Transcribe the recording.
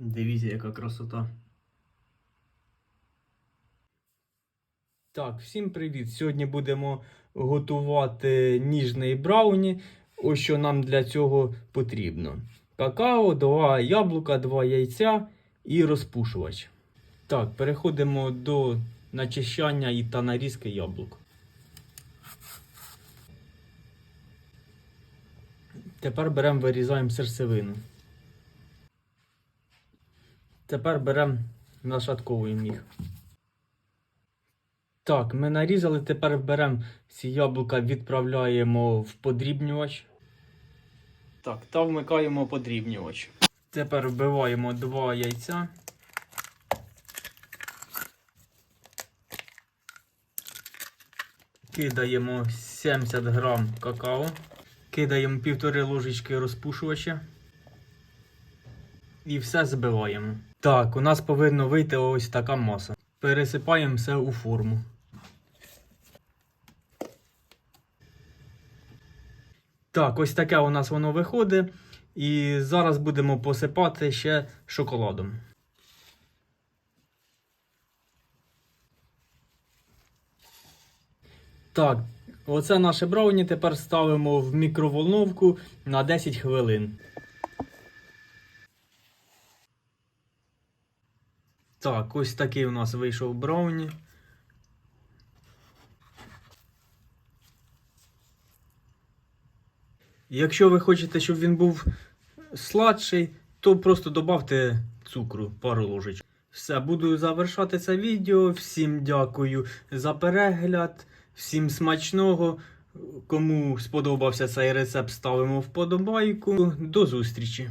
Дивіться, яка красота. Так, всім привіт! Сьогодні будемо готувати ніжний брауні. Ось що нам для цього потрібно: какао, два яблука, два яйця і розпушувач. Так, переходимо до начищання і та нарізки яблук. Тепер беремо вирізаємо серцевину. Тепер беремо нашатковуємо їх. Так, ми нарізали, тепер беремо ці яблука, відправляємо в подрібнювач. Так, та вмикаємо подрібнювач. Тепер вбиваємо два яйця. Кидаємо 70 грам какао. Кидаємо півтори ложечки розпушувача. І все збиваємо. Так, у нас повинно вийти ось така маса. Пересипаємо все у форму. Так, ось таке у нас воно виходить. І зараз будемо посипати ще шоколадом. Так, оце наше брауні тепер ставимо в мікроволновку на 10 хвилин. Так, ось такий у нас вийшов брауні. Якщо ви хочете, щоб він був сладший, то просто додавте цукру, пару ложечок. Все, буду завершати це відео. Всім дякую за перегляд, всім смачного. Кому сподобався цей рецепт, ставимо вподобайку. До зустрічі!